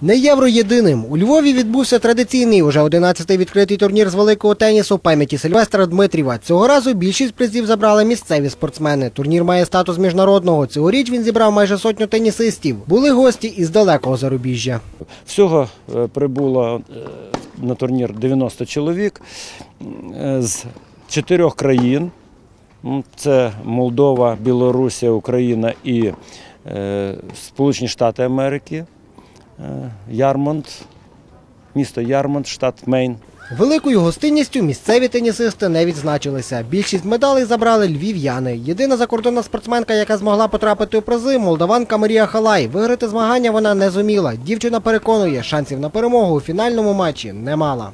Не євро єдиним. У Львові відбувся традиційний, уже 11-й відкритий турнір з великого тенісу в пам'яті Сильвестра Дмитріва. Цього разу більшість призів забрали місцеві спортсмени. Турнір має статус міжнародного. Цьогоріч він зібрав майже сотню тенісистів. Були гості із далекого зарубіжжя. Всього е, прибуло е, на турнір 90 чоловік е, з чотирьох країн. Це Молдова, Білорусія, Україна і Сполучені Штати Америки. Е, Ярмонт, місто Ярмонт, штат Мейн. Великою гостинністю місцеві тенісисти не відзначилися. Більшість медалей забрали львів'яни. Єдина закордонна спортсменка, яка змогла потрапити у призи, молдаванка Марія Халай. Виграти змагання вона не зуміла. Дівчина переконує, шансів на перемогу у фінальному матчі не мала.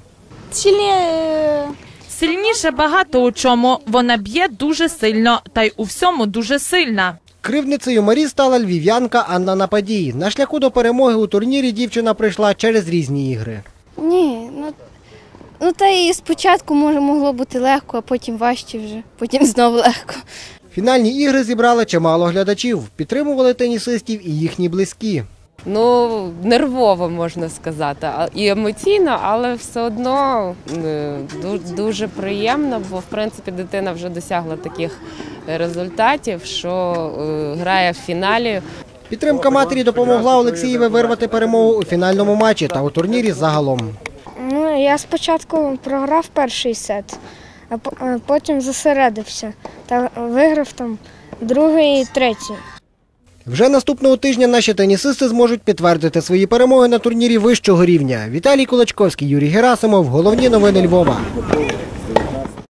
Сильніше багато у чому. Вона б'є дуже сильно, та й у всьому дуже сильна. Кривницею Марі стала львів'янка Анна Нападій. На шляху до перемоги у турнірі дівчина прийшла через різні ігри. Ні, ну, ну та і спочатку може могло бути легко, а потім важче вже, потім знову легко. Фінальні ігри зібрали чимало глядачів. Підтримували тенісистів і їхні близькі. Ну, нервово можна сказати, і емоційно, але все одно е, дуже приємно, бо в принципі дитина вже досягла таких результатів, що е, грає в фіналі. Підтримка матері допомогла Олексієві вирвати перемогу у фінальному матчі та у турнірі загалом. Ну, я спочатку програв перший сет, а а потім зосередився та виграв там другий і третій. Вже наступного тижня наші тенісисти зможуть підтвердити свої перемоги на турнірі вищого рівня. Віталій Кулачковський, Юрій Герасимов. Головні новини Львова.